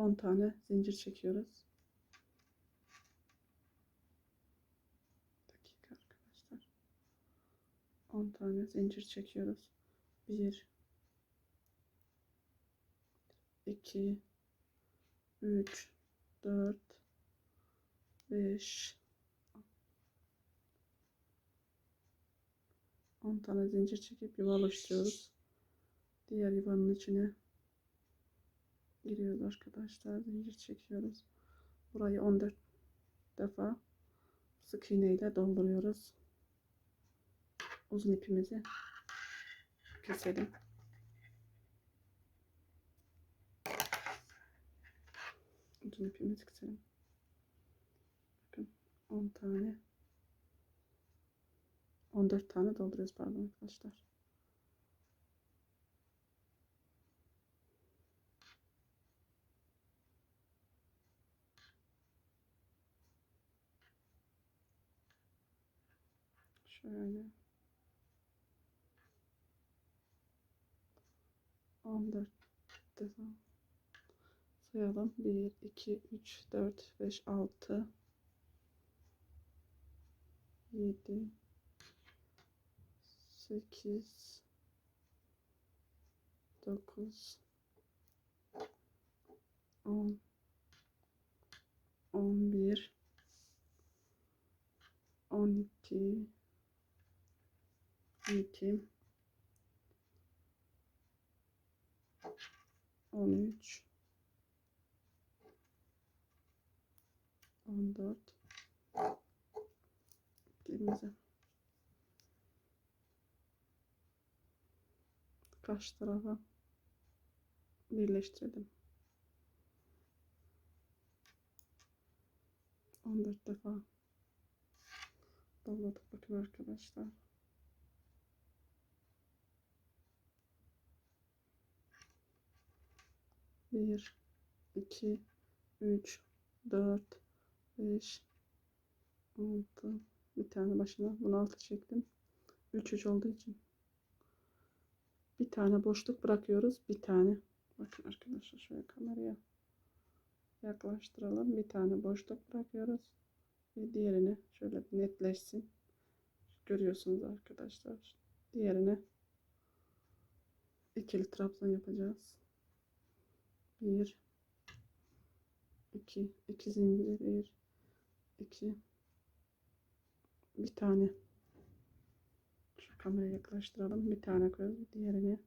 10 tane zincir çekiyoruz. Dakika arkadaşlar. 10 tane zincir çekiyoruz. 1 2 3 4 5 10 tane zincir çekip yuva oluşturuyoruz. Diğer yuvanın içine giriyoruz arkadaşlar. Zincir çekiyoruz. Burayı 14 defa sık iğne ile dolduruyoruz. Uzun ipimizi keselim. Uzun ipimizi keselim. Bakın 10 tane 14 tane dolduruyoruz pardon arkadaşlar. Şöyle. 14 defa. Sayalım. 1, 2, 3, 4, 5, 6, 7, 8, 9, 10, 11, 12, 12, 13, 14, elimize kaç tarafa birleştirdim. 14 defa dolladık bakın arkadaşlar. Bir, iki, üç, dört, beş, altı. Bir tane başına bunu altı çektim. Üç üç olduğu için bir tane boşluk bırakıyoruz. Bir tane. Bakın arkadaşlar şöyle kameraya yaklaştıralım. Bir tane boşluk bırakıyoruz. Ve diğerini şöyle bir netleşsin. Görüyorsunuz arkadaşlar. Diğerine ikili trabzan yapacağız. Bir, iki, iki zincir, bir, iki, bir tane. Şu kameraya yaklaştıralım. Bir tane koyuyoruz. Diğerine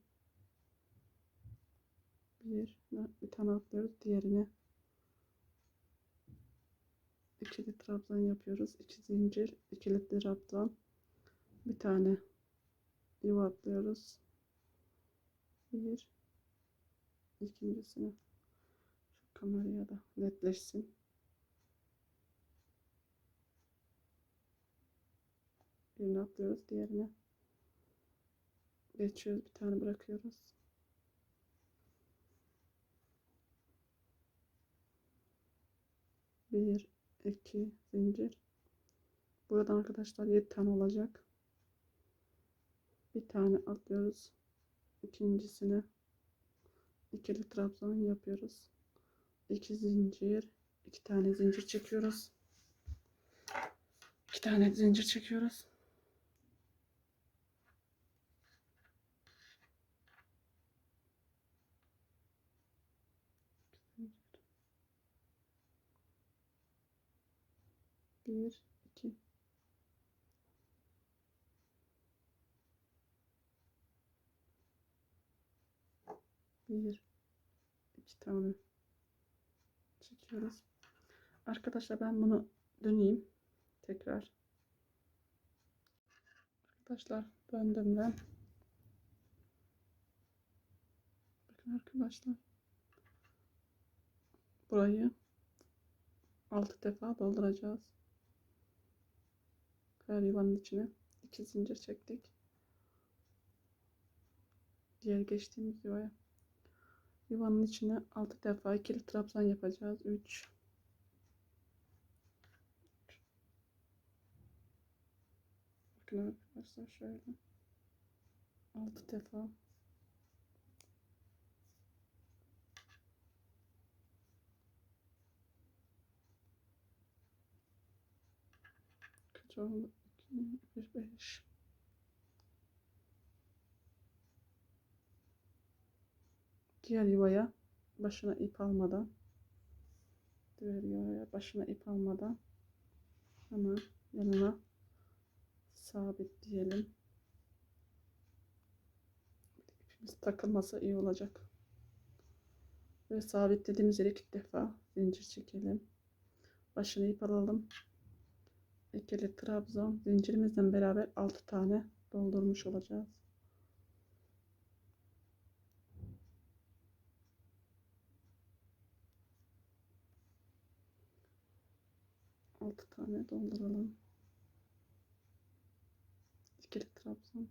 bir, bir tane atlıyoruz. Diğerine ikili trabzan yapıyoruz. İki zincir, ikili trabzan. Bir tane yuva atlıyoruz. Bir, ikincisine şu kameraya da netleşsin. Birini atlıyoruz, diğerine geçiyoruz, bir tane bırakıyoruz. Bir, iki zincir. Buradan arkadaşlar 7 tane olacak. Bir tane atlıyoruz. İkincisine ikili trabzan yapıyoruz. İki zincir, iki tane zincir çekiyoruz. İki tane zincir çekiyoruz. Bir, iki. Bir, iki tane çekiyoruz. Arkadaşlar ben bunu döneyim tekrar. Arkadaşlar döndüm ben. Bakın arkadaşlar. Burayı 6 defa dolduracağız. Her yuvanın içine iki zincir çektik. Diğer geçtiğimiz yuvaya. Yuvanın içine 6 defa ikili trabzan yapacağız. 3 Bakın arkadaşlar şöyle 6 defa Kaç oldu? 2, 1, 5 Diğer yuvaya başına ip almadan diğer yuvaya başına ip almadan hemen yanına sabitleyelim. İpimiz takılmasa iyi olacak. Ve sabitlediğimiz yere iki defa zincir çekelim. Başına ip alalım. İkili trabzan zincirimizle beraber 6 tane doldurmuş olacağız. Altı tane dolduralım. İkili trabzan.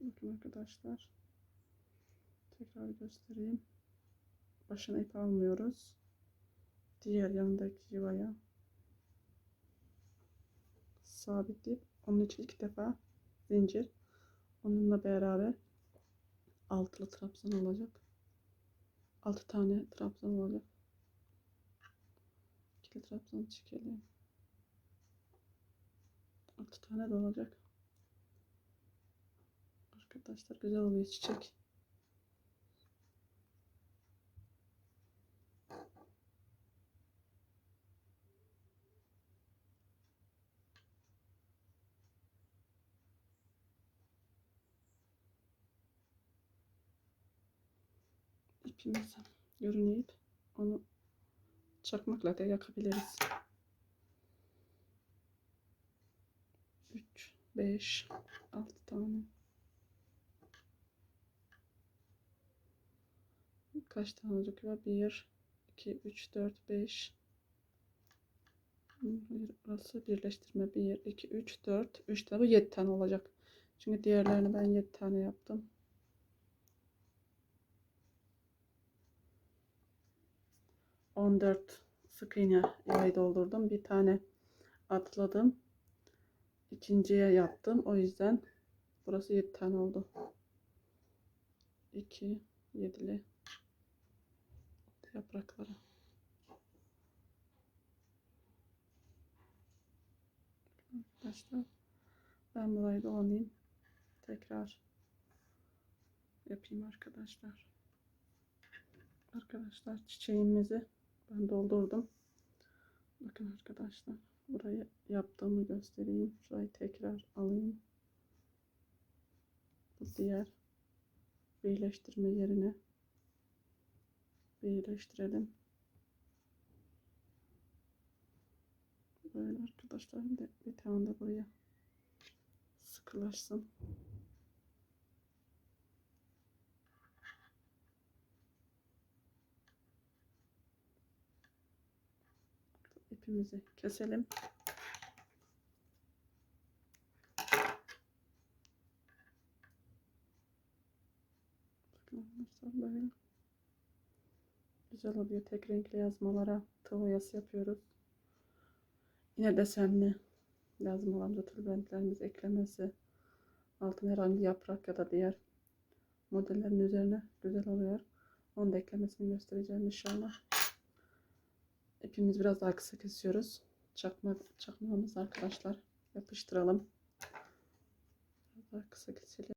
Bakın arkadaşlar. Tekrar göstereyim. Başına ip almıyoruz. Diğer yanındaki yuvaya sabitleyip onun için iki defa zincir. Onunla beraber altılı trabzan olacak. Altı tane trabzan olacak. İkili trabzan çekelim. Altı tane de olacak. Arkadaşlar güzel oluyor çiçek. İpimiz görünüyor. Onu çakmakla da yakabiliriz. 3, 5, 6 tane. Kaç tane olacak var? 1, 2, 3, 4, 5. Hayır, burası birleştirme. 1, 2, 3, 4. 3 tane. Bu 7 tane olacak. Çünkü diğerlerini ben 7 tane yaptım. On dört sık iğne yuvayı doldurdum. Bir tane atladım. İkinciye yaptım. O yüzden burası 7 tane oldu. 2 yedili yaprakları. Arkadaşlar ben burayı dolanayım. Tekrar yapayım arkadaşlar. Arkadaşlar çiçeğimizi ben doldurdum. Bakın arkadaşlar burayı yaptığımı göstereyim. Şurayı tekrar alayım. Bu diğer birleştirme yerine birleştirelim. Böyle arkadaşlar bir, bir tane de buraya sıkılaşsın. İpimizi keselim. Böyle güzel oluyor. Tek renkli yazmalara tığ yapıyoruz. Yine desenli yazmalarımıza tülbentlerimiz eklemesi altına herhangi yaprak ya da diğer modellerin üzerine güzel oluyor. Onu da eklemesini göstereceğim inşallah. İpimiz biraz daha kısa kesiyoruz. Çakma, çakmağımız arkadaşlar yapıştıralım. Biraz daha kısa keselim.